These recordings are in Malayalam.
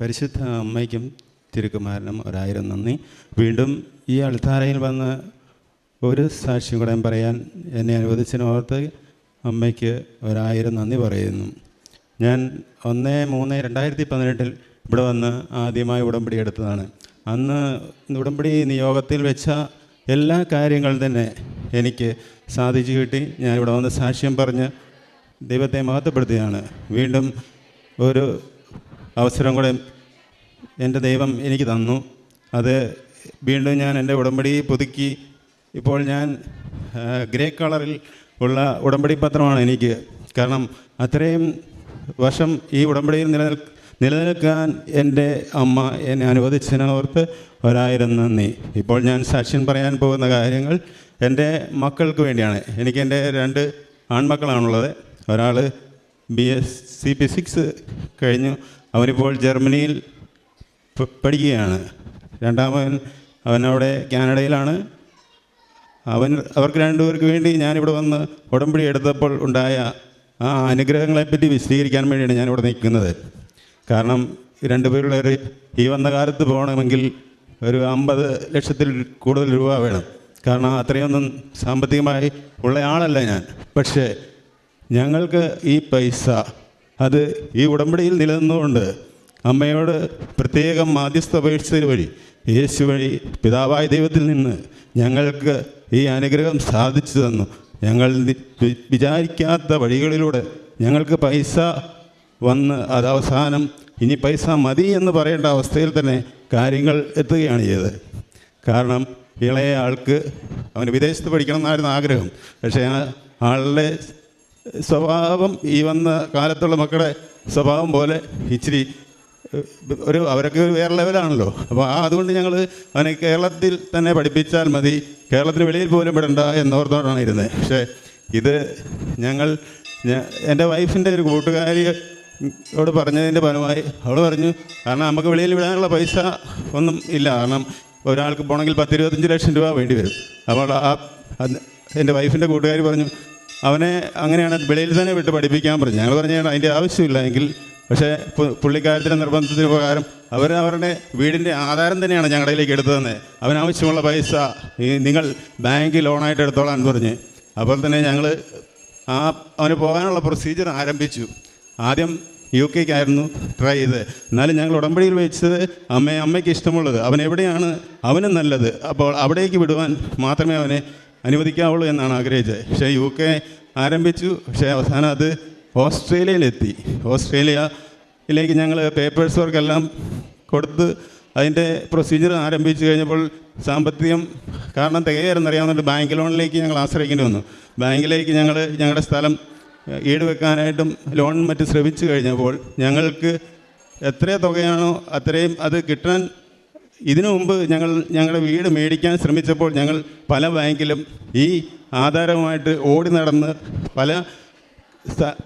പരിശുദ്ധ അമ്മയ്ക്കും തിരുക്കുമാരനും ഒരായിരം നന്ദി. വീണ്ടും ഈ അൾത്താരയിൽ വന്ന് ഒരു സാക്ഷ്യം കൂടെ പറയാൻ എന്നെ അനുവദിച്ചതിനോർത്ത് അമ്മയ്ക്ക് ഒരായിരം നന്ദി പറയുന്നു. ഞാൻ ഒന്ന് മൂന്ന് രണ്ടായിരത്തി പതിനെട്ടിൽ ഇവിടെ വന്ന് ആദ്യമായി ഉടമ്പടി എടുത്തതാണ്. അന്ന് ഉടമ്പടി നിയോഗത്തിൽ വെച്ച എല്ലാ കാര്യങ്ങളും തന്നെ എനിക്ക് സാധിച്ചു കിട്ടി. ഞാൻ ഇവിടെ വന്ന് സാക്ഷ്യം പറഞ്ഞ് ദൈവത്തെ മഹത്വപ്പെടുത്തുകയാണ്. വീണ്ടും ഒരു അവസരം കൂടെ എന്റെ ദൈവം എനിക്ക് തന്നു. അത് വീണ്ടും ഞാൻ എന്റെ ഉടമ്പടി പുതുക്കി. ഇപ്പോൾ ഞാൻ ഗ്രേ കളറിൽ ഉള്ള ഉടമ്പടി പത്രമാണ് എനിക്ക്. കാരണം അത്രയും വർഷം ഈ ഉടമ്പടിയിൽ നിലനിൽ നിലനിൽക്കാൻ എന്റെ അമ്മ എന്നെ അനുവദിച്ചതിനോർത്ത് ഒരായിരം നന്ദി. ഇപ്പോൾ ഞാൻ സാക്ഷ്യം പറയാൻ പോകുന്ന കാര്യങ്ങൾ എന്റെ മക്കൾക്ക് വേണ്ടിയാണ്. എനിക്ക് എന്റെ രണ്ട് ആൺമക്കളാണുള്ളത്. ഒരാൾ B S C P six കഴിഞ്ഞു. അവനിപ്പോൾ ജർമ്മനിയിൽ പഠിക്കുകയാണ്. രണ്ടാമൻ അവനവിടെ കാനഡയിലാണ്. അവൻ അവർക്ക് രണ്ടുപേർക്ക് വേണ്ടി ഞാനിവിടെ വന്ന് ഉടമ്പടി എടുത്തപ്പോൾ ഉണ്ടായ ആ അനുഗ്രഹങ്ങളെപ്പറ്റി വിശദീകരിക്കാൻ വേണ്ടിയാണ് ഞാനിവിടെ നിൽക്കുന്നത്. കാരണം രണ്ടുപേരുടെ ഒരു ഈ വന്ന കാലത്ത് പോകണമെങ്കിൽ ഒരു അമ്പത് ലക്ഷത്തിൽ കൂടുതൽ രൂപ വേണം. കാരണം അത്രയൊന്നും സാമ്പത്തികമായി ഉള്ള ആളല്ല ഞാൻ. പക്ഷേ ഞങ്ങൾക്ക് ഈ പൈസ അത് ഈ ഉടമ്പടിയിൽ നിലനിന്നുകൊണ്ട് അമ്മയോട് പ്രത്യേകം മാധ്യസ്ഥ അപേക്ഷിച്ചത് വഴി യേശു വഴി പിതാവായ ദൈവത്തിൽ നിന്ന് ഞങ്ങൾക്ക് ഈ അനുഗ്രഹം സാധിച്ചു തന്നു. ഞങ്ങൾ വിചാരിക്കാത്ത വഴികളിലൂടെ ഞങ്ങൾക്ക് പൈസ വന്ന് അത് അവസാനം ഇനി പൈസ മതി എന്ന് പറയേണ്ട അവസ്ഥയിൽ തന്നെ കാര്യങ്ങൾ എത്തുകയാണ് ചെയ്തത്. കാരണം ഇളയ ആൾക്ക് അവന് വിദേശത്ത് പഠിക്കണം എന്നായിരുന്നു ആഗ്രഹം. പക്ഷേ ആ ആളുടെ സ്വഭാവം ഈ വന്ന കാലത്തുള്ള മക്കളുടെ സ്വഭാവം പോലെ ഇച്ചിരി ഒരു അവരൊക്കെ വേറെ ലെവലാണല്ലോ. അപ്പോൾ ആ അതുകൊണ്ട് ഞങ്ങൾ അവനെ കേരളത്തിൽ തന്നെ പഠിപ്പിച്ചാൽ മതി. കേരളത്തിന് വെളിയിൽ പോലും വിടണ്ട എന്നോർത്തോടാണ് ഇരുന്നത്. പക്ഷേ ഇത് ഞങ്ങൾ എന്റെ വൈഫിന്റെ ഒരു കൂട്ടുകാരിയോട് പറഞ്ഞതിന്റെ ഫലമായി അവൾ പറഞ്ഞു കാരണം നമുക്ക് വെളിയിൽ വിടാനുള്ള പൈസ ഒന്നും ഇല്ല. കാരണം ഒരാൾക്ക് പോകണമെങ്കിൽ പത്തിരുപത്തഞ്ച് ലക്ഷം രൂപ വേണ്ടി വരും. അപ്പോൾ ആ എന്റെ വൈഫിന്റെ കൂട്ടുകാർ പറഞ്ഞു അവനെ അങ്ങനെയാണ് വെളിയിൽ തന്നെ വിട്ട് പഠിപ്പിക്കാൻ പറഞ്ഞു ഞങ്ങൾ പറഞ്ഞു അതിന്റെ ആവശ്യമില്ല എങ്കിൽ പക്ഷേ പുള്ളിക്കാരത്തിന്റെ നിർബന്ധത്തിന് പ്രകാരം അവർ അവരുടെ വീടിന്റെ ആധാരം തന്നെയാണ് ഞങ്ങളുടെ കയ്യിലേക്ക് അവനാവശ്യമുള്ള പൈസ ഈ നിങ്ങൾ ബാങ്ക് ലോണായിട്ട് എടുത്തോളാൻ എന്ന് പറഞ്ഞ്. അപ്പോൾ തന്നെ ഞങ്ങൾ ആ അവന് പോകാനുള്ള പ്രൊസീജിയർ ആരംഭിച്ചു. ആദ്യം യു കെക്കായിരുന്നു ട്രൈ ചെയ്തത്. എന്നാലും ഞങ്ങൾ ഉടമ്പടിയിൽ വെച്ചത് അമ്മയെ അമ്മയ്ക്ക് ഇഷ്ടമുള്ളത്. അവൻ എവിടെയാണ്? അവനും നല്ലത്. അപ്പോൾ അവിടേക്ക് വിടുവാൻ മാത്രമേ അവനെ അനുവദിക്കാവുള്ളൂ എന്നാണ് ആഗ്രഹിച്ചത്. പക്ഷേ യു കെ ആരംഭിച്ചു. പക്ഷേ അവസാനം അത് ഓസ്ട്രേലിയയിലെത്തി. ഓസ്ട്രേലിയയിലേക്ക് ഞങ്ങൾ പേപ്പേഴ്സ് വർക്കെല്ലാം കൊടുത്ത് അതിന്റെ പ്രൊസീജിയർ ആരംഭിച്ചു കഴിഞ്ഞപ്പോൾ സാമ്പത്തികം കാരണം തികയായിരുന്നു അറിയാവുന്നുണ്ട് ബാങ്ക് ലോണിലേക്ക് ഞങ്ങൾ ആശ്രയിക്കേണ്ടി വന്നു. ബാങ്കിലേക്ക് ഞങ്ങൾ ഞങ്ങളുടെ സ്ഥലം ഈടുവെക്കാനായിട്ടും ഈട് വെക്കാനായിട്ടും ലോൺ മറ്റ് ശ്രമിച്ചു കഴിഞ്ഞപ്പോൾ ഞങ്ങൾക്ക് എത്ര തുകയാണോ അത്രയും അത് കിട്ടാൻ ഇതിനു മുമ്പ് ഞങ്ങൾ ഞങ്ങളുടെ വീട് മേടിക്കാൻ ശ്രമിച്ചപ്പോൾ ഞങ്ങൾ പല ബാങ്കിലും ഈ ആധാരവുമായിട്ട് ഓടി നടന്ന് പല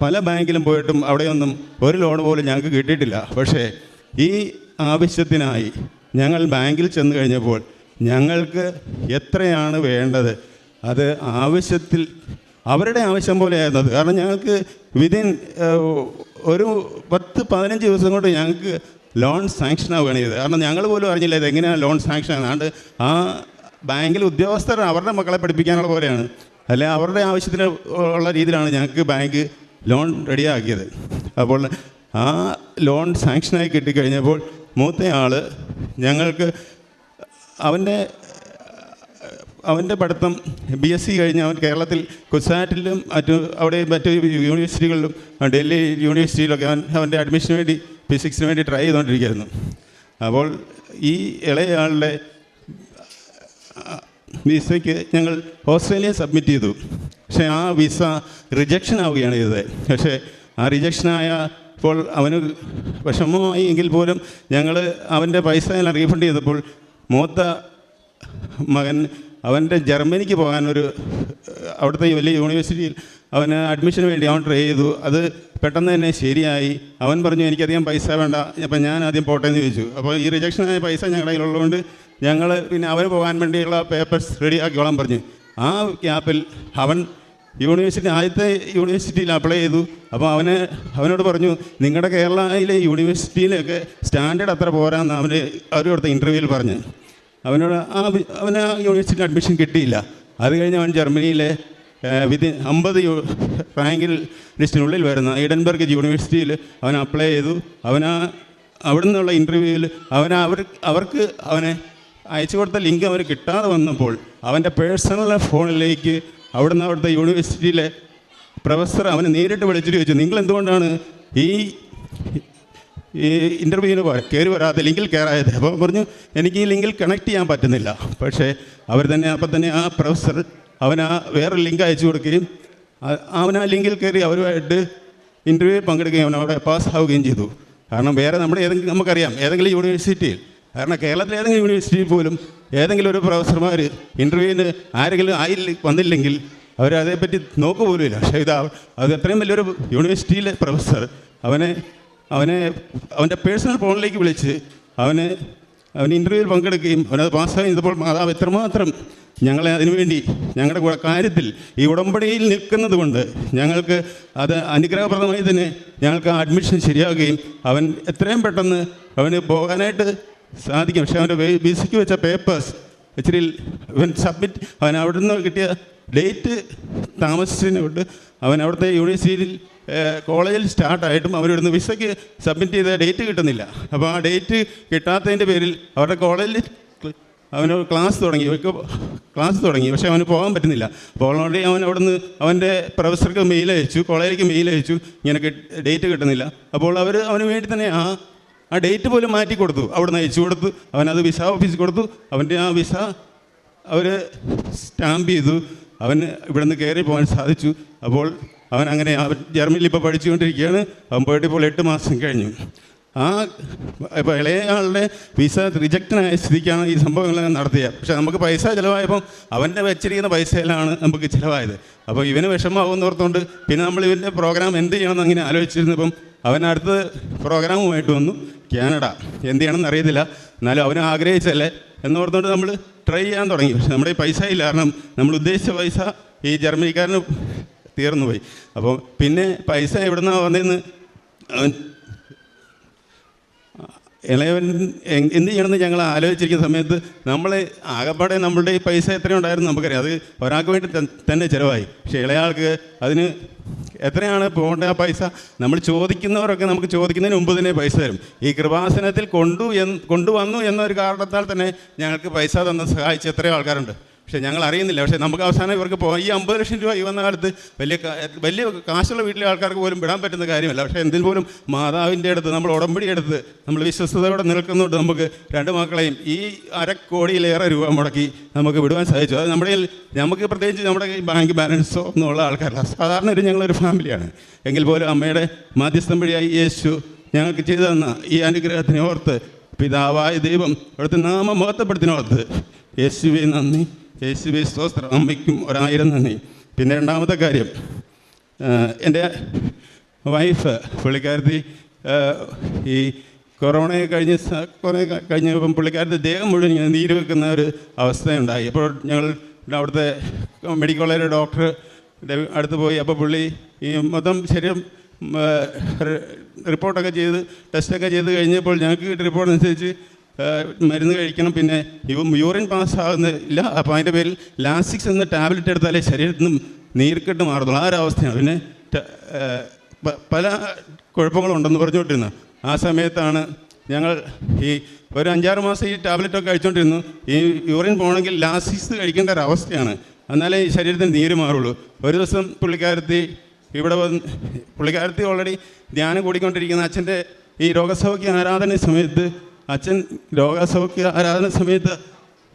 പല ബാങ്കിലും പോയിട്ടും അവിടെയൊന്നും ഒരു ലോൺ പോലും ഞങ്ങൾക്ക് കിട്ടിയിട്ടില്ല. പക്ഷേ ഈ ആവശ്യത്തിനായി ഞങ്ങൾ ബാങ്കിൽ ചെന്ന് കഴിഞ്ഞപ്പോൾ ഞങ്ങൾക്ക് എത്രയാണ് വേണ്ടത്? അത് ആവശ്യത്തിൽ അവരുടെ ആവശ്യം പോലെയായിരുന്നത്. കാരണം ഞങ്ങൾക്ക് വിതിൻ ഒരു പത്ത് പതിനഞ്ച് ദിവസം കൊണ്ട് ഞങ്ങൾക്ക് ലോൺ സാങ്ഷൻ ആവുകയാണ് ചെയ്തത്. കാരണം ഞങ്ങൾ പോലും അറിഞ്ഞില്ല ഇത് എങ്ങനെയാണ് ലോൺ സാങ്ഷൻ ആകുന്നത് ആ ബാങ്കിൽ ഉദ്യോഗസ്ഥർ അവരുടെ മക്കളെ പഠിപ്പിക്കാനുള്ള പോലെയാണ്. അല്ലെ അവരുടെ ആവശ്യത്തിന് ഉള്ള രീതിയിലാണ് ഞങ്ങൾക്ക് ബാങ്ക് ലോൺ റെഡിയാക്കിയത് അപ്പോൾ ആ ലോൺ സാങ്ഷനായി കിട്ടിക്കഴിഞ്ഞപ്പോൾ മൂത്തയാൾ ഞങ്ങൾക്ക് അവന്റെ അവന്റെ പഠിത്തം ബി എസ് സി കഴിഞ്ഞ് അവൻ കേരളത്തിൽ കുസാറ്റിലും മറ്റു അവിടെ മറ്റു യൂണിവേഴ്സിറ്റികളിലും ഡൽഹി യൂണിവേഴ്സിറ്റിയിലൊക്കെ അവൻ അവന്റെ അഡ്മിഷന് വേണ്ടി ഫിസിക്സിന് വേണ്ടി ട്രൈ ചെയ്തുകൊണ്ടിരിക്കുകയായിരുന്നു അപ്പോൾ ഈ ഇളയയാളുടെ വിസയ്ക്ക് ഞങ്ങൾ ഓസ്ട്രേലിയ സബ്മിറ്റ് ചെയ്തു. പക്ഷേ ആ വിസ റിജക്ഷൻ ആവുകയാണ് ചെയ്തത്. പക്ഷേ ആ റിജക്ഷനായ ഇപ്പോൾ അവന് വിഷമമായി എങ്കിൽ പോലും ഞങ്ങൾ അവന്റെ പൈസ എല്ലാം റീഫണ്ട് ചെയ്തപ്പോൾ മൂത്ത മകൻ അവന്റെ ജർമ്മനിക്ക് പോകാൻ ഒരു അവിടുത്തെ വലിയ യൂണിവേഴ്സിറ്റിയിൽ അവന് അഡ്മിഷന് വേണ്ടി അവൻ ട്രൈ ചെയ്തു. അത് പെട്ടെന്ന് തന്നെ ശരിയായി. അവൻ പറഞ്ഞു എനിക്കധികം പൈസ വേണ്ട. അപ്പം ഞാൻ ആദ്യം പോട്ടേന്ന് ചോദിച്ചു. അപ്പോൾ ഈ റിജക്ഷനായ പൈസ ഞങ്ങളുടെ കയ്യിലുള്ളതുകൊണ്ട് ഞങ്ങൾ പിന്നെ അവന് പോകാൻ വേണ്ടിയുള്ള പേപ്പേഴ്സ് റെഡിയാക്കിക്കോളാൻ പറഞ്ഞു. ആ ക്യാപ്പിൽ അവൻ യൂണിവേഴ്സിറ്റി ആദ്യത്തെ യൂണിവേഴ്സിറ്റിയിൽ അപ്ലൈ ചെയ്തു. അപ്പോൾ അവന് അവനോട് പറഞ്ഞു നിങ്ങളുടെ കേരളയിലെ യൂണിവേഴ്സിറ്റിയിലൊക്കെ സ്റ്റാൻഡേർഡ് അത്ര പോരാന്ന് അവന് അവർ കൊടുത്ത ഇന്റർവ്യൂവിൽ പറഞ്ഞു. അവനോട് ആ അവന് ആ യൂണിവേഴ്സിറ്റി അഡ്മിഷൻ കിട്ടിയില്ല. അത് കഴിഞ്ഞ് അവൻ ജർമ്മനിയിലെ വിധി അമ്പത് റാങ്കിൽ ലിസ്റ്റിനുള്ളിൽ വരുന്ന ഈഡൻബർഗ് യൂണിവേഴ്സിറ്റിയിൽ അവൻ അപ്ലൈ ചെയ്തു. അവൻ ആ അവിടെ നിന്നുള്ള ഇന്റർവ്യൂവിൽ അവൻ അവർ അവർക്ക് അവനെ അയച്ചു കൊടുത്ത ലിങ്ക് അവന് കിട്ടാതെ വന്നപ്പോൾ അവന്റെ പേഴ്സണൽ ഫോണിലേക്ക് അവിടുന്ന് അവിടുത്തെ യൂണിവേഴ്സിറ്റിയിലെ പ്രൊഫസർ അവനെ നേരിട്ട് വിളിച്ചിട്ട് ചോദിച്ചു നിങ്ങൾ എന്തുകൊണ്ടാണ് ഈ ഈ ഇന്റർവ്യൂവിന് കയറി വരാതെ ലിങ്കിൽ കയറായത് അപ്പോൾ പറഞ്ഞു എനിക്ക് ഈ ലിങ്കിൽ കണക്ട് ചെയ്യാൻ പറ്റുന്നില്ല. പക്ഷേ അവർ തന്നെ അപ്പം തന്നെ ആ പ്രൊഫസർ അവൻ ആ വേറെ ലിങ്ക് അയച്ചു കൊടുക്കുകയും അവൻ ആ ലിങ്കിൽ കയറി അവരുമായിട്ട് ഇന്റർവ്യൂവിൽ പങ്കെടുക്കുകയും അവൻ അവിടെ പാസ്സാവുകയും ചെയ്തു. കാരണം വേറെ നമ്മുടെ ഏതെങ്കിലും നമുക്കറിയാം ഏതെങ്കിലും യൂണിവേഴ്സിറ്റിയിൽ കാരണം കേരളത്തിലെ ഏതെങ്കിലും യൂണിവേഴ്സിറ്റിയിൽ പോലും ഏതെങ്കിലും ഒരു പ്രൊഫസർമാർ ഇന്റർവ്യൂവിന് ആരെങ്കിലും ആയില്ല വന്നില്ലെങ്കിൽ അവരതേപ്പറ്റി നോക്കുക പോലുമില്ല പക്ഷേ ഇത് അത് എത്രയും വലിയൊരു യൂണിവേഴ്സിറ്റിയിലെ പ്രൊഫസർ അവനെ അവനെ അവന്റെ പേഴ്സണൽ ഫോണിലേക്ക് വിളിച്ച് അവന് അവൻ ഇന്റർവ്യൂവിൽ പങ്കെടുക്കുകയും അവനത് പാസ്സായി ചെയ്തപ്പോൾ മാതാവ് എത്രമാത്രം ഞങ്ങളെ അതിനുവേണ്ടി ഞങ്ങളുടെ കാര്യത്തിൽ ഈ ഉടമ്പടിയിൽ നിൽക്കുന്നത് കൊണ്ട് ഞങ്ങൾക്ക് അത് അനുഗ്രഹപ്രദമായി തന്നെ ഞങ്ങൾക്ക് അഡ്മിഷൻ ശരിയാവുകയും അവൻ എത്രയും പെട്ടെന്ന് അവന് പോകാനായിട്ട് സാധിക്കും. പക്ഷേ അവന്റെ ബിസിക്ക് വെച്ച പേപ്പേഴ്സ് ഇച്ചിരി ഇവൻ സബ്മിറ്റ് അവൻ അവിടുന്ന് കിട്ടിയ ഡേറ്റ് താമസിച്ചതിനെ കൊണ്ട് അവൻ അവിടുത്തെ യൂണിവേഴ്സിറ്റിയിൽ കോളേജിൽ സ്റ്റാർട്ടായിട്ടും അവരിവിടുന്ന് വിസയ്ക്ക് സബ്മിറ്റ് ചെയ്ത ഡേറ്റ് കിട്ടുന്നില്ല. അപ്പോൾ ആ ഡേറ്റ് കിട്ടാത്തതിന്റെ പേരിൽ അവരുടെ കോളേജിൽ അവന് ക്ലാസ് തുടങ്ങി. ക്ലാസ് തുടങ്ങി. പക്ഷേ അവന് പോകാൻ പറ്റുന്നില്ല. അപ്പോൾ അവൻ അവിടുന്ന് അവന്റെ പ്രൊഫസർക്ക് മെയിൽ അയച്ചു കോളേജിലേക്ക് മെയിൽ അയച്ചു. ഇങ്ങനെ ഡേറ്റ് കിട്ടുന്നില്ല. അപ്പോൾ അവർ അവന് വേണ്ടി തന്നെ ആ ആ ഡേറ്റ് പോലും മാറ്റി കൊടുത്തു. അവിടുന്ന് അയച്ചു കൊടുത്തു. അവനത് വിസ ഓഫീസിൽ കൊടുത്തു. അവന്റെ ആ വിസ അവർ സ്റ്റാമ്പ് ചെയ്തു. അവന് ഇവിടെ നിന്ന് കയറി പോകാൻ സാധിച്ചു. അപ്പോൾ അവൻ അങ്ങനെ അവൻ ജർമ്മനിയിൽ ഇപ്പോൾ പഠിച്ചുകൊണ്ടിരിക്കുകയാണ്. അവൻ പോയിട്ട് ഇപ്പോൾ എട്ട് മാസം കഴിഞ്ഞു. ആ ഇളയ ആളുടെ വിസ റിജക്റ്റനായ സ്ഥിതിക്കാണ് ഈ സംഭവങ്ങളെല്ലാം നടത്തിയത്. പക്ഷേ നമുക്ക് പൈസ ചിലവായപ്പം അവന്റെ വെച്ചിരിക്കുന്ന പൈസയിലാണ് നമുക്ക് ചിലവായത്. അപ്പോൾ ഇവന് വിഷമമാകുമെന്ന് ഓർത്തുകൊണ്ട് പിന്നെ നമ്മൾ ഇവന്റെ പ്രോഗ്രാം എന്ത് ചെയ്യണമെന്ന് അങ്ങനെ ആലോചിച്ചിരുന്നപ്പം അവൻ അടുത്ത പ്രോഗ്രാമുമായിട്ട് വന്നു. കാനഡ. എന്ത് ചെയ്യണമെന്ന് അറിയത്തില്ല. എന്നാലും അവൻ ആഗ്രഹിച്ചല്ലേ? എന്നോർത്തുകൊണ്ട് നമ്മൾ ട്രൈ ചെയ്യാൻ തുടങ്ങി. പക്ഷെ നമ്മുടെ പൈസ ഇല്ല. കാരണം നമ്മൾ ഉദ്ദേശിച്ച പൈസ ഈ ജർമ്മനിക്കാരന് തീർന്നുപോയി. അപ്പോൾ പിന്നെ പൈസ എവിടുന്നാണ് വന്നതെന്ന് ഇളയവൻ എന്ത് ചെയ്യണമെന്ന് ഞങ്ങൾ ആലോചിച്ചിരിക്കുന്ന സമയത്ത് നമ്മൾ ആകപ്പാടെ നമ്മളുടെ ഈ പൈസ എത്രയുണ്ടായിരുന്നു നമുക്കറിയാം. അത് ഒരാൾക്ക് വേണ്ടി തന്നെ ചിലവായി. പക്ഷേ ഇളയാൾക്ക് അതിന് എത്രയാണ് പോകേണ്ട ആ പൈസ? നമ്മൾ ചോദിക്കുന്നവരൊക്കെ നമുക്ക് ചോദിക്കുന്നതിന് മുമ്പ് തന്നെ പൈസ തരും. ഈ കൃപാസനത്തിൽ കൊണ്ടു എന്ന് കൊണ്ടുവന്നു എന്നൊരു കാരണത്താൽ തന്നെ ഞങ്ങൾക്ക് പൈസ തന്ന സഹായിച്ച എത്രയോ ആൾക്കാരുണ്ട്. പക്ഷേ ഞങ്ങൾ അറിയുന്നില്ല പക്ഷേ നമുക്ക് അവസാനം ഇവർക്ക് പോകാം ഈ അമ്പത് ലക്ഷം രൂപ ഈ വന്ന കാലത്ത് വലിയ വലിയ കാശുള്ള വീട്ടിലെ ആൾക്കാർക്ക് പോലും വിടാൻ പറ്റുന്ന കാര്യമല്ല. പക്ഷേ എന്തിൽ പോലും മാതാവിന്റെ അടുത്ത് നമ്മൾ ഉടമ്പടി എടുത്ത് നമ്മൾ വിശ്വസ്തയോടെ നിൽക്കുന്നുണ്ട് നമുക്ക് രണ്ട് മക്കളെയും ഈ അരക്കോടിയിലേറെ രൂപ മുടക്കി നമുക്ക് വിടുവാൻ സാധിച്ചു. അത് നമ്മുടെ നമുക്ക് പ്രത്യേകിച്ച് നമ്മുടെ ബാങ്ക് ബാലൻസോ എന്നുള്ള ആൾക്കാരല്ല. സാധാരണ ഒരു ഞങ്ങളൊരു ഫാമിലിയാണ്. എങ്കിൽ പോലും അമ്മയുടെ മാധ്യസ്ഥം വഴിയായി യേശു ഞങ്ങൾക്ക് ചെയ്തു തന്ന ഈ അനുഗ്രഹത്തിന് ഓർത്ത് പിതാവായ ദൈവം അവിടുത്തെ നാമം മഹത്വപ്പെടുത്തിനോർത്ത് യേശുവെ നന്ദി. യേശുവെ സ്തോത്രം. അമ്മയ്ക്കും ഒരായിരം നന്ദി. പിന്നെ രണ്ടാമത്തെ കാര്യം എന്റെ വൈഫ് പുള്ളിക്കാരത്തി ഈ കൊറോണയെ കഴിഞ്ഞ് കൊറേ കഴിഞ്ഞപ്പം പുള്ളിക്കാരത്തെ ദേഹം മുഴുവൻ ഇങ്ങനെ നീര് വെക്കുന്ന ഒരു അവസ്ഥയുണ്ടായി. അപ്പോൾ ഞങ്ങൾ അവിടുത്തെ മെഡിക്കൽ കോളേജിലെ ഡോക്ടർ അടുത്ത് പോയി. അപ്പോൾ പുള്ളി ഈ മൊത്തം ശരീരം റിപ്പോർട്ടൊക്കെ ചെയ്ത് ടെസ്റ്റൊക്കെ ചെയ്ത് കഴിഞ്ഞപ്പോൾ ഞങ്ങൾക്ക് റിപ്പോർട്ട് അനുസരിച്ച് മരുന്ന് കഴിക്കണം പിന്നെ യൂറിൻ പാസ് ആകുന്നില്ല അപ്പോൾ അതിന്റെ പേരിൽ ലാസിക്സ് എന്ന ടാബ്ലറ്റ് എടുത്താലേ ശരീരത്തിൽ നിന്നും നീർക്കെട്ട് മാറത്തുള്ളൂ ആ ഒരവസ്ഥയാണ് പിന്നെ പല കുഴപ്പങ്ങളുണ്ടെന്ന് പറഞ്ഞുകൊണ്ടിരുന്നു. ആ സമയത്താണ് ഞങ്ങൾ ഈ ഒരു അഞ്ചാറ് മാസം ഈ ടാബ്ലറ്റൊക്കെ കഴിച്ചുകൊണ്ടിരുന്നു ഈ യൂറിൻ പോകണമെങ്കിൽ ലാസിക്സ് കഴിക്കേണ്ട ഒരു അവസ്ഥയാണ്. എന്നാലേ ഈ ശരീരത്തിന് നീര് മാറുള്ളൂ. ഒരു ദിവസം പുള്ളിക്കാരത്തി ഇവിടെ വന്ന് പുള്ളിക്കാരത്തി ഓൾറെഡി ധ്യാനം കൂടിക്കൊണ്ടിരിക്കുന്ന അച്ഛന്റെ ഈ രോഗസൗഖ്യ ആരാധന സമയത്ത് അച്ഛൻ രോഗാസൗഖ്യ ആരാധന സമയത്ത്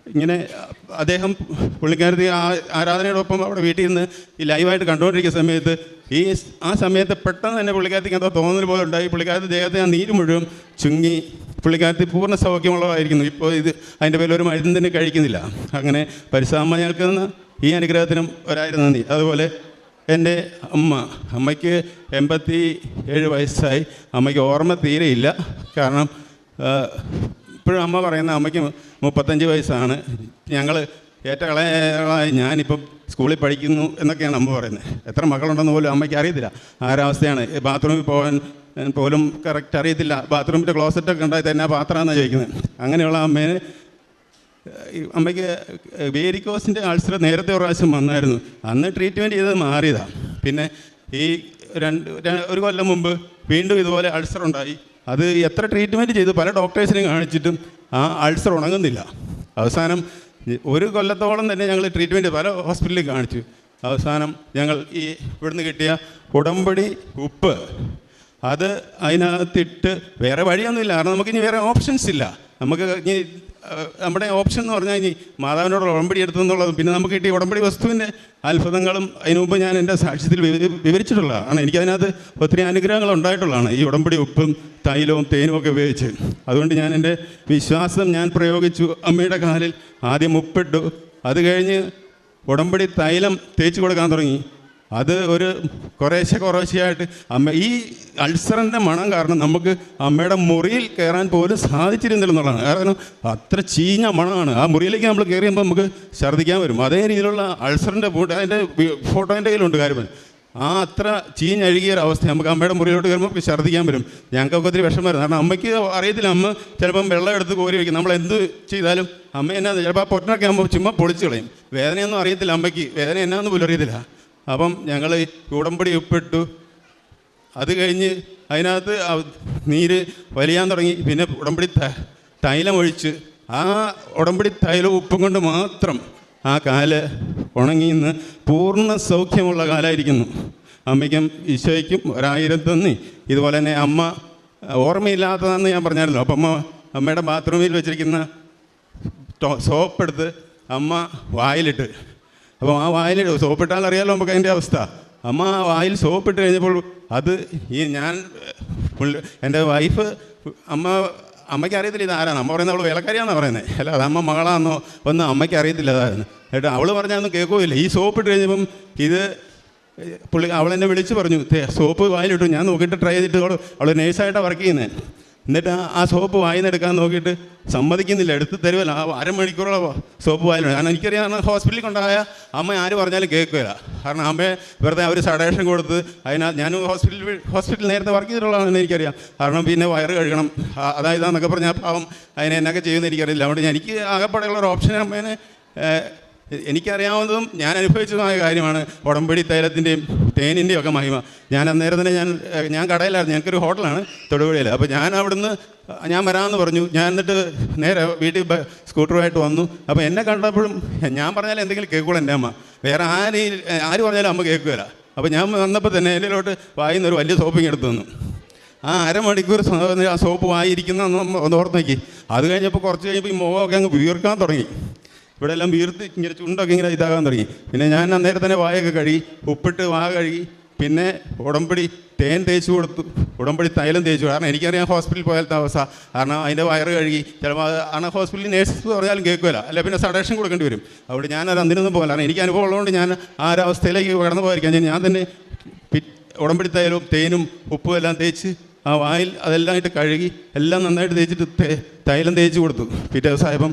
ഇങ്ങനെ അദ്ദേഹം പുള്ളിക്കാരത്തി ആ ആരാധനയോടൊപ്പം അവിടെ വീട്ടിൽ നിന്ന് ഈ ലൈവായിട്ട് കണ്ടുകൊണ്ടിരിക്കുന്ന സമയത്ത് ഈ ആ സമയത്ത് പെട്ടെന്ന് തന്നെ പുള്ളിക്കാരത്തിക്ക് എന്തോ തോന്നൽ പോലെ ഉണ്ടായി. പുള്ളിക്കാരത്തി ദേഹത്തെ ആ നീര് മുഴുവൻ ചുങ്ങി പുള്ളിക്കാരത്തി പൂർണ സൗഖ്യമുള്ളതായിരിക്കുന്നു. ഇപ്പോൾ ഇത് അതിന്റെ പേരിൽ ഒരു മരുന്ന് തന്നെ കഴിക്കുന്നില്ല. അങ്ങനെ പരിസാമ ഞങ്ങൾക്ക് ഈ അനുഗ്രഹത്തിനും ഒരായിരം നന്ദി. അതുപോലെ എന്റെ അമ്മ അമ്മയ്ക്ക് എൺപത്തി ഏഴ് വയസ്സായി. അമ്മയ്ക്ക് ഓർമ്മ തീരെയില്ല. കാരണം ഇപ്പോഴും അമ്മ പറയുന്ന അമ്മയ്ക്ക് മുപ്പത്തഞ്ച് വയസ്സാണ്. ഞങ്ങൾ ഏറ്റ കളയായി ഞാനിപ്പം സ്കൂളിൽ പഠിക്കുന്നു എന്നൊക്കെയാണ് അമ്മ പറയുന്നത്. എത്ര മക്കളുണ്ടെന്ന് പോലും അമ്മയ്ക്ക് അറിയത്തില്ല. ആരവസ്ഥയാണ്? ബാത്റൂമിൽ പോകാൻ പോലും കറക്റ്റ് അറിയത്തില്ല. ബാത്റൂമിന്റെ ക്ലോസറ്റൊക്കെ ഉണ്ടായി തന്നെ പാത്രമാണെന്നാണ് ചോദിക്കുന്നത്. അങ്ങനെയുള്ള അമ്മേനെ അമ്മയ്ക്ക് വേരിക്കോസിന്റെ അൾസർ നേരത്തെ ഒരു പ്രാവശ്യം വന്നായിരുന്നു. അന്ന് ട്രീറ്റ്മെന്റ് ചെയ്തത് മാറിയതാണ് പിന്നെ ഈ രണ്ട് ഒരു കൊല്ലം മുമ്പ് വീണ്ടും ഇതുപോലെ അൾസർ ഉണ്ടായി. അത് എത്ര ട്രീറ്റ്മെന്റ് ചെയ്തു? പല ഡോക്ടേഴ്സിനെ കാണിച്ചിട്ടും ആ അൾസർ ഉണങ്ങുന്നില്ല. അവസാനം ഒരു കൊല്ലത്തോളം തന്നെ ഞങ്ങൾ ട്രീറ്റ്മെന്റ് പല ഹോസ്പിറ്റലിൽ കാണിച്ചു. അവസാനം ഞങ്ങൾ ഈ ഇവിടുന്ന് കിട്ടിയ ഉടമ്പടി ഉപ്പ്. അത് അതിനകത്തിട്ട് വേറെ വഴിയൊന്നുമില്ല. കാരണം നമുക്ക് ഇനി വേറെ ഓപ്ഷൻസ് ഇല്ല. നമുക്ക് ഇനി നമ്മുടെ ഓപ്ഷൻ എന്ന് പറഞ്ഞാൽ ഇനി മാതാവിനോട് ഉടമ്പടി എടുത്തെന്നുള്ളത്. പിന്നെ നമുക്ക് കിട്ടിയ ഉടമ്പടി വസ്തുവിന്റെ അത്ഭുതങ്ങളും അതിനു മുമ്പ് ഞാൻ എന്റെ സാക്ഷ്യത്തിൽ വിവരി- വിവരിച്ചിട്ടുള്ളതാണ്. എനിക്കതിനകത്ത് ഒത്തിരി അനുഗ്രഹങ്ങൾ ഉണ്ടായിട്ടുള്ളതാണ്. ഈ ഉടമ്പടി ഉപ്പും തൈലവും തേനും ഒക്കെ ഉപയോഗിച്ച്. അതുകൊണ്ട് ഞാൻ എന്റെ വിശ്വാസം ഞാൻ പ്രയോഗിച്ചു അമ്മയുടെ കാലിൽ. ആദ്യം ഉപ്പിട്ടു. അത് കഴിഞ്ഞ് ഉടമ്പടി തൈലം തേച്ച് കൊടുക്കാൻ തുടങ്ങി. അത് ഒരു കുറേശ്ശെ കുറേശ്ശെയായിട്ട് അമ്മ ഈ അൾസറിന്റെ മണം കാരണം നമുക്ക് അമ്മയുടെ മുറിയിൽ കയറാൻ പോലും സാധിച്ചിരുന്നില്ല എന്നുള്ളതാണ്. കാരണം അത്ര ചീഞ്ഞ മണമാണ്. ആ മുറിയിലേക്ക് നമ്മൾ കയറിയുമ്പോൾ നമുക്ക് ഛർദ്ദിക്കാൻ വരും. അതേ രീതിയിലുള്ള അൾസറിന്റെ ഫോട്ടോ അതിന്റെ ഫോട്ടോ എന്റെ കയ്യിലുണ്ട് കാര്യം ആ അത്ര ചീഞ്ഞഴുകിയ ഒരു അവസ്ഥ നമുക്ക് അമ്മയുടെ മുറിയിലോട്ട് കയറുമ്പോൾ നമുക്ക് ഛർദ്ദിക്കാൻ വരും. ഞങ്ങൾക്കൊക്കെ ഒത്തിരി വിഷമം വരും. കാരണം അമ്മയ്ക്ക് അറിയത്തില്ല. അമ്മ ചിലപ്പം വെള്ളം എടുത്ത് കോരി വയ്ക്കും നമ്മൾ എന്ത് ചെയ്താലും അമ്മ എന്നാ ചിലപ്പോൾ ആ പൊട്ടനൊക്കെ ആകുമ്പോൾ ചുമ്മാ പൊളിച്ചു കളയും. വേദനയൊന്നും അറിയത്തില്ല അമ്മയ്ക്ക്. വേദന എന്നാന്ന് പോലും അറിയത്തില്ല. അപ്പം ഞങ്ങൾ ഉടമ്പടി ഉപ്പിട്ടു. അത് കഴിഞ്ഞ് അതിനകത്ത് നീര് വലിയാൻ തുടങ്ങി. പിന്നെ ഉടമ്പടി ത തൈലം ഒഴിച്ച് ആ ഉടമ്പടി തൈലം ഉപ്പും കൊണ്ട് മാത്രം ആ കാൽ ഉണങ്ങി നിന്ന് പൂർണ സൗഖ്യമുള്ള കാലായിരിക്കുന്നു. അമ്മയ്ക്കും ഈശോയ്ക്കും ഒരായിരം തന്നി ഇതുപോലെ തന്നെ അമ്മ ഓർമ്മയില്ലാത്തതെന്ന് ഞാൻ പറഞ്ഞായിരുന്നു. അപ്പം അമ്മ അമ്മയുടെ ബാത്റൂമിൽ വെച്ചിരിക്കുന്ന സോപ്പെടുത്ത് അമ്മ വായിലിട്ട് അപ്പോൾ ആ വായിൽ സോപ്പിട്ടാൽ അറിയാലോ നമുക്ക് അതിന്റെ അവസ്ഥ. അമ്മ ആ വായിൽ സോപ്പിട്ട് കഴിഞ്ഞപ്പോൾ അത് ഈ ഞാൻ എന്റെ വൈഫ് അമ്മ അമ്മയ്ക്ക് അറിയത്തില്ല ഇത് ആരാണ്. അമ്മ പറയുന്നത് അവൾ വേലക്കാരിയാണെന്നാണ് പറയുന്നത് അല്ല അത് അമ്മ മകളാണെന്നോ ഒന്നും അമ്മയ്ക്ക് അറിയത്തില്ല അതായിരുന്നു. ഏട്ടാ അവൾ പറഞ്ഞാൽ കേൾക്കുകയില്ല. ഈ സോപ്പിട്ട് കഴിഞ്ഞപ്പം ഇത് പുള്ളി അവൾ എന്നെ വിളിച്ച് പറഞ്ഞു "ദേ, സോപ്പ് വായിലിട്ടു. ഞാൻ നോക്കിയിട്ട് ട്രൈ ചെയ്തിട്ട് അവൾ അവൾ നേഴ്സായിട്ടാണ് വർക്ക് ചെയ്യുന്നത് എന്നിട്ട് ആ- സോപ്പ് വായിന്നെടുക്കാൻ നോക്കിയിട്ട് സമ്മതിക്കുന്നില്ല. എടുത്ത് തരുമല്ല. ആ അരമണിക്കൂറോളം സോപ്പ് വായിലുണ്ട്. കാരണം എനിക്കറിയാം ഹോസ്പിറ്റലിൽ കൊണ്ടായ അമ്മ ആര് പറഞ്ഞാലും കേൾക്കില്ല കാരണം അമ്മയെ വെറുതെ അവർ സഡേഷൻ കൊടുത്ത് അതിനകത്ത് ഞാൻ ഹോസ്പിറ്റലിൽ ഹോസ്പിറ്റലിൽ നേരത്തെ വർക്ക് ചെയ്തിട്ടുള്ളതാണെന്ന് എനിക്കറിയാം. കാരണം പിന്നെ വയറ് കഴുകണം. അതായത് എന്നൊക്കെ പറഞ്ഞാൽ പാവം അതിനെ എന്നൊക്കെ ചെയ്യുമെന്ന് എനിക്കറിയില്ല. അതുകൊണ്ട് എനിക്ക് ആകെപ്പാടെയുള്ള ഒരു ഓപ്ഷൻ അമ്മേനെ എനിക്കറിയാവുന്നതും ഞാൻ അനുഭവിച്ചതുമായ കാര്യമാണ് ഉടമ്പടി തൈലത്തിന്റെയും തേനിന്റെയും ഒക്കെ മഹിമ. ഞാൻ അന്നേരം തന്നെ ഞാൻ ഞാൻ കടയിലായിരുന്നു. ഞങ്ങൾക്കൊരു ഹോട്ടലാണ് തൊടുപുഴയിൽ അപ്പോൾ ഞാൻ അവിടുന്ന് ഞാൻ വരാമെന്ന് പറഞ്ഞു. ഞാൻ എന്നിട്ട് നേരെ വീട്ടിൽ സ്കൂട്ടറുമായിട്ട് വന്നു. അപ്പോൾ എന്നെ കണ്ടപ്പോഴും ഞാൻ പറഞ്ഞാലും എന്തെങ്കിലും കേൾക്കുള്ളൂ എന്റെ അമ്മ. വേറെ ആര് ആര് പറഞ്ഞാലും അമ്മ കേൾക്കുകയില്ല. അപ്പോൾ ഞാൻ വന്നപ്പോൾ തന്നെ എന്നിലോട്ട് വായിന്ന് ഒരു വലിയ സോപ്പിങ് എടുത്തു തന്നു. ആ അരമണിക്കൂർ ആ സോപ്പ് വായിരിക്കുന്ന ഓർത്ത് നോക്കി. അത് കഴിഞ്ഞപ്പോൾ കുറച്ച് കഴിഞ്ഞപ്പോൾ ഈ മുഖമൊക്കെ അങ്ങ് വീർക്കാൻ തുടങ്ങി. ഇവിടെ എല്ലാം വീർത്ത് ഇങ്ങനെ ചുണ്ടൊക്കെ ഇങ്ങനെ ഇതാകാൻ തുടങ്ങി. പിന്നെ ഞാൻ അന്നേരം തന്നെ വായൊക്കെ കഴുകി ഉപ്പിട്ട് വാ കഴുകി പിന്നെ ഉടമ്പടി തേൻ തേച്ചു കൊടുത്തു. ഉടമ്പടി തൈലം തേച്ചു കാരണം എനിക്കറിയാം ഹോസ്പിറ്റലിൽ പോയാലത്തെ അവസ്ഥ. കാരണം അതിന്റെ വയറ് കഴുകി ചിലപ്പോൾ ആണ് ഹോസ്പിറ്റലിൽ നേഴ്സ് പറഞ്ഞാലും കേൾക്കുമല്ല അല്ല പിന്നെ സഡേഷൻ കൊടുക്കേണ്ടി വരും. അവിടെ ഞാനത് അതിനൊന്നും പോകില്ല കാരണം എനിക്ക് അനുഭവം ഉള്ളതുകൊണ്ട് ഞാൻ ആ ഒരു അവസ്ഥയിലേക്ക് കടന്നു പോയിരിക്കാം ഞാൻ തന്നെ ഉടമ്പടി തൈലവും തേനും ഉപ്പും എല്ലാം തേച്ച് ആ വായിൽ അതെല്ലാം ആയിട്ട് കഴുകി എല്ലാം നന്നായിട്ട് തേച്ചിട്ട് തൈലം തേച്ച് കൊടുത്തു. പിറ്റേ ദിവസമായപ്പം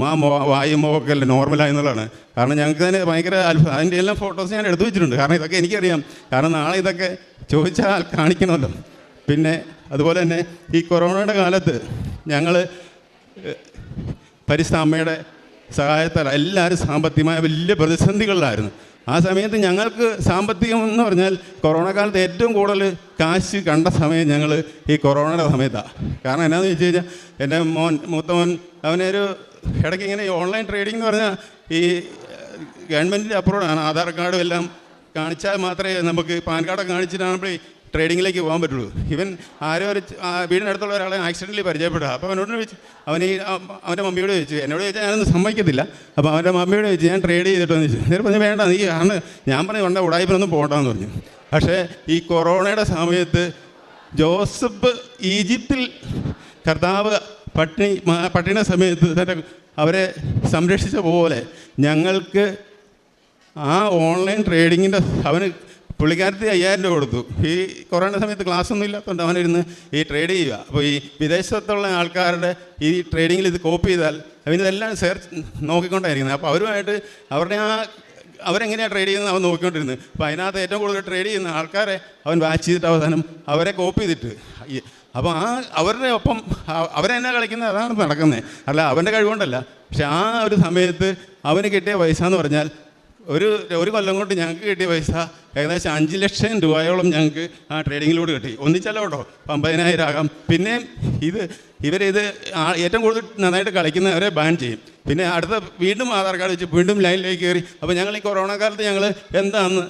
മാ വായും മുഖമൊക്കെ അല്ല നോർമലായി എന്നുള്ളതാണ് കാരണം ഞങ്ങൾക്ക് തന്നെ ഭയങ്കര അത്ഭുതം അതിന്റെ എല്ലാം ഫോട്ടോസ് ഞാൻ എടുത്തു വെച്ചിട്ടുണ്ട്. കാരണം ഇതൊക്കെ എനിക്കറിയാം. കാരണം നാളെ ഇതൊക്കെ ചോദിച്ചാൽ കാണിക്കണമല്ലോ. പിന്നെ അതുപോലെ തന്നെ ഈ കൊറോണയുടെ കാലത്ത് ഞങ്ങൾ പരിസ്ഥ അമ്മയുടെ സഹായത്താൽ എല്ലാവരും സാമ്പത്തികമായ വലിയ പ്രതിസന്ധികളിലായിരുന്നു. ആ സമയത്ത് ഞങ്ങൾക്ക് സാമ്പത്തികം എന്ന് പറഞ്ഞാൽ കൊറോണ കാലത്ത് ഏറ്റവും കൂടുതൽ കാശ് കണ്ട സമയം ഞങ്ങൾ ഈ കൊറോണയുടെ സമയത്താണ് കാരണം എന്നാന്ന് വെച്ച് കഴിഞ്ഞാൽ എന്റെ മോൻ മൂത്ത മോൻ അവനൊരു ഇടയ്ക്ക് ഇങ്ങനെ ഈ ഓൺലൈൻ ട്രേഡിംഗ് എന്ന് പറഞ്ഞാൽ ഈ ഗവൺമെന്റിന്റെ അപ്രൂവാണ് ആധാർ കാർഡും എല്ലാം കാണിച്ചാൽ മാത്രമേ നമുക്ക് പാൻ കാർഡൊക്കെ കാണിച്ചിട്ടാണെങ്കിൽ ട്രേഡിങ്ങിലേക്ക് പോകാൻ പറ്റുള്ളൂ. ഇവൻ ആരോ ഒരു വീടിനടുത്തുള്ള ഒരാളെ ആക്സിഡന്റിൽ പരിചയപ്പെടുക. അപ്പോൾ അവനോട് ചോദിച്ചു അവൻ ഈ അവന്റെ മമ്മിയോട് ചോദിച്ചു. എന്നോട് ചോദിച്ചാൽ ഞാനൊന്നും സമ്മതിക്കത്തില്ല. അപ്പോൾ അവന്റെ മമ്മിയോട് ചോദിച്ചു ഞാൻ ട്രേഡ് ചെയ്തിട്ടെന്ന് ചോദിച്ചു. നേരെ പറഞ്ഞു വേണ്ട നീ ആണ്. ഞാൻ പറഞ്ഞു വേണ്ട ഉടായ്പനൊന്നും പോകണ്ടെന്ന് പറഞ്ഞു. പക്ഷേ ഈ കൊറോണയുടെ സമയത്ത് ജോസഫ് ഈജിപ്തിൽ കർത്താവ് പട്ടിണി പട്ടിണ സമയത്ത് തന്നെ അവരെ സംരക്ഷിച്ച പോലെ ഞങ്ങൾക്ക് ആ ഓൺലൈൻ ട്രേഡിങ്ങിന്റെ അവന് പുള്ളിക്കാരത്തി അയ്യായിരം രൂപ കൊടുത്തു. ഈ കൊറോണ സമയത്ത് ക്ലാസ് ഒന്നും ഇല്ലാത്തതുകൊണ്ട് അവനിരുന്ന് ഈ ട്രേഡ് ചെയ്യുക. അപ്പോൾ ഈ വിദേശത്തുള്ള ആൾക്കാരുടെ ഈ ട്രേഡിങ്ങിൽ ഇത് കോപ്പി ചെയ്താൽ അവനിതെല്ലാം സെർച്ച് നോക്കിക്കൊണ്ടായിരിക്കുന്നത്. അപ്പോൾ അവരുമായിട്ട് അവരുടെ ആ അവരെങ്ങനെയാണ് ട്രേഡ് ചെയ്യുന്നത് അവൻ നോക്കിക്കൊണ്ടിരുന്നത്. അപ്പോൾ അതിനകത്ത് ഏറ്റവും കൂടുതൽ ട്രേഡ് ചെയ്യുന്ന ആൾക്കാരെ അവൻ വാച്ച് ചെയ്തിട്ട് അവസാനം അവരെ കോപ്പി ചെയ്തിട്ട്. അപ്പോൾ ആ അവരുടെ ഒപ്പം അവരെന്നെ കളിക്കുന്നത്? അതാണ് നടക്കുന്നത് അല്ല അവന്റെ കഴിവുകൊണ്ടല്ല. പക്ഷെ ആ ഒരു സമയത്ത് അവന് കിട്ടിയ പൈസ എന്ന് പറഞ്ഞാൽ ഒരു ഒരു കൊല്ലം കൊണ്ട് ഞങ്ങൾക്ക് കിട്ടിയ പൈസ ഏകദേശം അഞ്ച് ലക്ഷം രൂപയോളം ഞങ്ങൾക്ക് ആ ട്രേഡിങ്ങിലൂടെ കിട്ടി. ഒന്നിച്ചല്ല കേട്ടോ. അമ്പതിനായിരം ആകാം പിന്നെ ഇത് ഇവരിത് ഏറ്റവും കൂടുതൽ നന്നായിട്ട് കളിക്കുന്നവരെ ബാൻ ചെയ്യും. പിന്നെ അടുത്ത വീണ്ടും ആധാർ കാർഡ് വെച്ച് വീണ്ടും ലൈനിലേക്ക് കയറി. അപ്പോൾ ഞങ്ങൾ ഈ കൊറോണ കാലത്ത് ഞങ്ങൾ എന്താണെന്ന്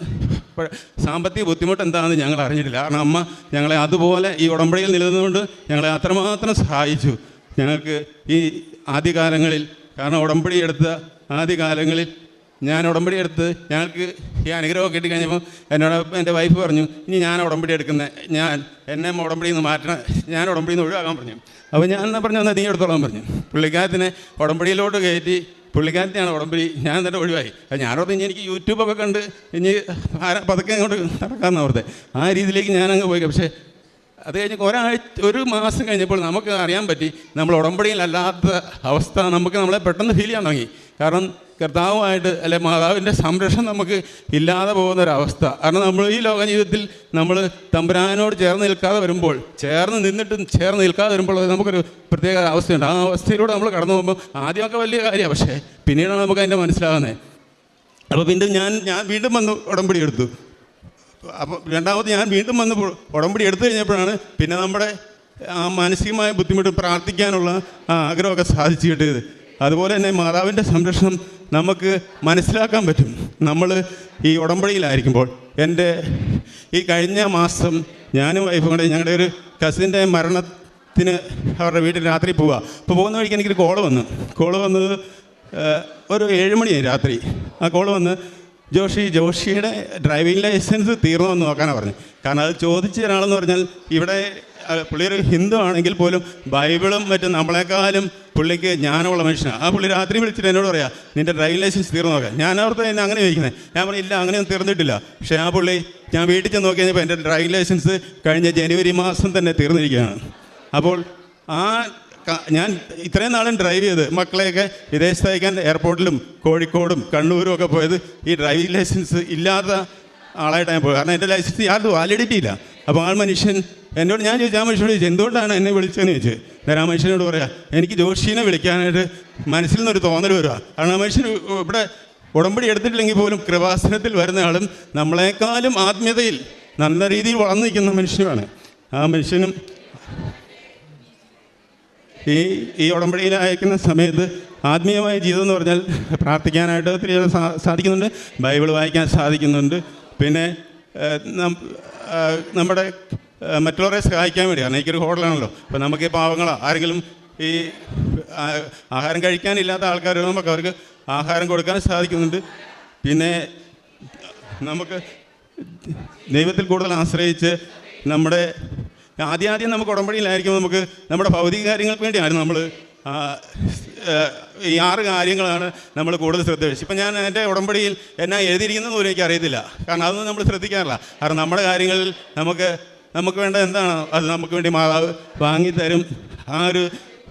ഇപ്പോൾ സാമ്പത്തിക ബുദ്ധിമുട്ട് എന്താണെന്ന് ഞങ്ങൾ അറിഞ്ഞിട്ടില്ല. കാരണം അമ്മ ഞങ്ങളെ അതുപോലെ ഈ ഉടമ്പടിയിൽ നിലനിന്നുകൊണ്ട് ഞങ്ങളെ അത്രമാത്രം സഹായിച്ചു. ഞങ്ങൾക്ക് ഈ ആദ്യകാലങ്ങളിൽ കാരണം ഉടമ്പടി എടുത്ത ആദ്യകാലങ്ങളിൽ ഞാൻ ഉടമ്പടി എടുത്ത് ഞങ്ങൾക്ക് ഈ അനുഗ്രഹം കിട്ടിക്കഴിഞ്ഞപ്പോൾ എന്നോട് എന്റെ വൈഫ് പറഞ്ഞു ഇനി ഞാൻ ഉടമ്പടി എടുക്കുന്നത് ഞാൻ എന്നെ ഉടമ്പടിയിൽ നിന്ന് മാറ്റണം ഞാൻ ഉടമ്പടിയിൽ നിന്ന് ഒഴിവാക്കാൻ പറഞ്ഞു. അപ്പോൾ ഞാൻ എന്നാ പറഞ്ഞു എന്നാൽ നീ എടുത്തോളാൻ പറഞ്ഞു. പുള്ളിക്കാരത്തിനെ ഉടമ്പടിയിലോട്ട് കയറ്റി പുള്ളിക്കാരത്തിയാണ് ഉടമ്പടി. ഞാൻ തന്നെ ഒഴിവായി. ഞാനോർത്ത് ഇനി എനിക്ക് യൂട്യൂബൊക്കെ കണ്ട് ഇനി പതുക്കെ അങ്ങോട്ട് നടക്കാമെന്ന് ഓർത്തെ. ആ രീതിയിലേക്ക് ഞാനങ്ങ് പോയി. പക്ഷേ അത് കഴിഞ്ഞ് ഒരാഴ്ച ഒരു മാസം കഴിഞ്ഞപ്പോൾ നമുക്ക് അറിയാൻ പറ്റി നമ്മൾ ഉടമ്പടിയിലല്ലാത്ത അവസ്ഥ നമുക്ക് നമ്മളെ പെട്ടെന്ന് ഫീൽ ചെയ്യാൻ തുടങ്ങി. കാരണം കർത്താവുമായിട്ട് അല്ലെ മാതാവിന്റെ സംരക്ഷണം നമുക്ക് ഇല്ലാതെ പോകുന്ന ഒരവസ്ഥ കാരണം നമ്മൾ ഈ ലോക ജീവിതത്തിൽ നമ്മൾ തമ്പുരാനോട് ചേർന്ന് നിൽക്കാതെ വരുമ്പോൾ ചേർന്ന് നിന്നിട്ടും ചേർന്ന് നിൽക്കാതെ വരുമ്പോൾ നമുക്കൊരു പ്രത്യേക അവസ്ഥയുണ്ട്. ആ അവസ്ഥയിലൂടെ നമ്മൾ കടന്നു പോകുമ്പോൾ ആദ്യമൊക്കെ വലിയ കാര്യമാണ്. പക്ഷേ പിന്നീടാണ് നമുക്ക് അതിന്റെ മനസ്സിലാകുന്നത്. അപ്പോൾ വീണ്ടും ഞാൻ ഞാൻ വീണ്ടും വന്ന് ഉടമ്പടി എടുത്തു. അപ്പോൾ രണ്ടാമത് ഞാൻ വീണ്ടും വന്ന് ഉടമ്പടി എടുത്തു കഴിഞ്ഞപ്പോഴാണ് പിന്നെ നമ്മുടെ ആ മാനസികമായ ബുദ്ധിമുട്ട് പ്രാർത്ഥിക്കാനുള്ള ആഗ്രഹമൊക്കെ സാധിച്ചു കിട്ടിയത്. അതുപോലെ തന്നെ മാതാവിന്റെ സംരക്ഷണം നമുക്ക് മനസ്സിലാക്കാൻ പറ്റും. നമ്മൾ ഈ ഉടമ്പടിയിലായിരിക്കുമ്പോൾ എന്റെ ഈ കഴിഞ്ഞ മാസം ഞാനും വൈഫും കൂടെ ഞങ്ങളുടെ ഒരു കസിന്റെ മരണത്തിന് അവരുടെ വീട്ടിൽ രാത്രി പോവുക. അപ്പോൾ പോകുന്ന വഴിക്ക് എനിക്കൊരു കോൾ വന്നു. കോൾ വന്നത് ഒരു ഏഴുമണിയായി രാത്രി. ആ കോൾ വന്ന് ജോഷി ജോഷിയുടെ ഡ്രൈവിംഗ് ലൈസൻസ് തീർന്നു എന്ന് നോക്കാനാണ് പറഞ്ഞു കാരണം അത് ചോദിച്ച ഒരാളെന്ന് പറഞ്ഞാൽ ഇവിടെ അഹ് പുള്ളി ഒരു ഹിന്ദു ആണെങ്കിൽ പോലും ബൈബിളും മറ്റും നമ്മളെക്കാളും പുള്ളിക്ക് ജ്ഞാനമുള്ള മനുഷ്യനാണ് ആ പുള്ളി രാത്രി വിളിച്ചിട്ട് എന്നോട് പറയാം നിന്റെ ഡ്രൈവിംഗ് ലൈസൻസ് തീർന്നു നോക്കാം. ഞാൻ ഓർത്ത് എന്നെ അങ്ങനെ ചോദിക്കുന്നത് ഞാൻ പറഞ്ഞു ഇല്ല അങ്ങനെയൊന്നും തീർന്നിട്ടില്ല. പക്ഷേ ആ പുള്ളി ഞാൻ വീട്ടിൽ ചെന്ന് നോക്കി കഴിഞ്ഞപ്പോൾ എന്റെ ഡ്രൈവിംഗ് ലൈസൻസ് കഴിഞ്ഞ ജനുവരി മാസം തന്നെ തീർന്നിരിക്കുകയാണ്. അപ്പോൾ ആ ഞാൻ ഇത്രയും നാളും ഡ്രൈവ് ചെയ്ത് മക്കളെയൊക്കെ വിദേശത്ത് അയക്കാൻ എയർപോർട്ടിലും കോഴിക്കോടും കണ്ണൂരും ഒക്കെ പോയത് ഈ ഡ്രൈവിംഗ് ലൈസൻസ് ഇല്ലാത്ത ആളായിട്ടാണ് ഞാൻ പോയത് കാരണം എന്റെ ലൈസൻസ് യാതൊരു വാലിഡിറ്റി ഇല്ല. അപ്പോൾ ആ മനുഷ്യൻ എന്നോട് ഞാൻ ചോദിച്ചു ആ മനുഷ്യനോട് ചോദിച്ചു എന്തുകൊണ്ടാണ് എന്നെ വിളിച്ചതെന്ന് ചോദിച്ചു. ഞാൻ ആ മനുഷ്യനോട് പറയാം എനിക്ക് ജോഷീനെ വിളിക്കാനായിട്ട് മനസ്സിൽ നിന്നൊരു തോന്നൽ വരിക. കാരണം ആ മനുഷ്യൻ ഇവിടെ ഉടമ്പടി എടുത്തിട്ടില്ലെങ്കിൽ പോലും കൃപാസനത്തിൽ വരുന്ന ആളും നമ്മളെക്കാളും ആത്മീയതയിൽ നല്ല രീതിയിൽ വളർന്നു നിൽക്കുന്ന മനുഷ്യനുമാണ്. ആ മനുഷ്യനും ഈ ഈ ഉടമ്പടിയിൽ അയക്കുന്ന സമയത്ത് ആത്മീയമായ ജീവിതം എന്ന് പറഞ്ഞാൽ പ്രാർത്ഥിക്കാനായിട്ട് ഒത്തിരി സാധിക്കുന്നുണ്ട്. ബൈബിൾ വായിക്കാൻ സാധിക്കുന്നുണ്ട്. പിന്നെ നമ്മുടെ മറ്റുള്ളവരെ സഹായിക്കാൻ വേണ്ടി വേണ്ടിയാണ്. എനിക്കൊരു ഹോട്ടലാണല്ലോ. അപ്പോൾ നമുക്ക് ഈ പാവങ്ങളോ ആരെങ്കിലും ഈ ആഹാരം കഴിക്കാനില്ലാത്ത ആൾക്കാർ നമുക്ക് അവർക്ക് ആഹാരം കൊടുക്കാൻ സാധിക്കുന്നുണ്ട്. പിന്നെ നമുക്ക് ദൈവത്തിൽ കൂടുതൽ ആശ്രയിച്ച് നമ്മുടെ ആദ്യം ആദ്യം നമുക്ക് ഉടമ്പടിയിലായിരിക്കും നമുക്ക് നമ്മുടെ ഭൗതിക കാര്യങ്ങൾക്ക് വേണ്ടിയാണ് നമ്മൾ ഈ ആറ് കാര്യങ്ങളാണ് നമ്മൾ കൂടുതൽ ശ്രദ്ധ വെച്ചത് ഇപ്പം ഞാൻ എന്റെ ഉടമ്പടിയിൽ എന്നാ എഴുതിയിരിക്കുന്നത് പോലും എനിക്ക് അറിയത്തില്ല കാരണം അതൊന്നും നമ്മൾ ശ്രദ്ധിക്കാറില്ല. കാരണം നമ്മുടെ കാര്യങ്ങളിൽ നമുക്ക് നമുക്ക് വേണ്ട എന്താണോ? അത് നമുക്ക് വേണ്ടി മാതാവ് വാങ്ങിത്തരും. ആ ഒരു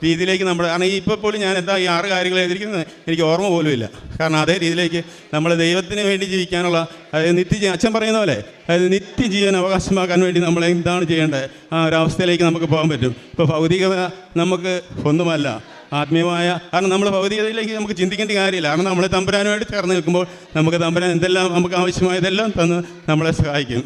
രീതിയിലേക്ക് നമ്മൾ കാരണം ഇപ്പോൾ പോലും ഞാൻ എന്താ ഈ ആറ് കാര്യങ്ങൾ എഴുതിയിരിക്കുന്നത് എനിക്ക് ഓർമ്മ പോലും ഇല്ല. കാരണം അതേ രീതിയിലേക്ക് നമ്മൾ ദൈവത്തിന് വേണ്ടി ജീവിക്കാനുള്ള അതായത് നിത്യജീവൻ അച്ഛൻ പറയുന്ന പോലെ അതായത് നിത്യജീവൻ അവകാശമാക്കാൻ വേണ്ടി നമ്മൾ എന്താണ് ചെയ്യേണ്ടത്? ആ ഒരു അവസ്ഥയിലേക്ക് നമുക്ക് പോകാൻ പറ്റും. ഇപ്പോൾ ഭൗതികത നമുക്ക് ഒന്നുമല്ല ആത്മീയമായ കാരണം നമ്മൾ ഭൗതികതയിലേക്ക് നമുക്ക് ചിന്തിക്കേണ്ട കാര്യമില്ല. കാരണം നമ്മൾ തമ്പുരാനുമായിട്ട് ചേർന്ന് നിൽക്കുമ്പോൾ നമുക്ക് തമ്പുരാൻ എന്തെല്ലാം നമുക്ക് ആവശ്യമായതെല്ലാം തന്ന് നമ്മളെ സഹായിക്കും.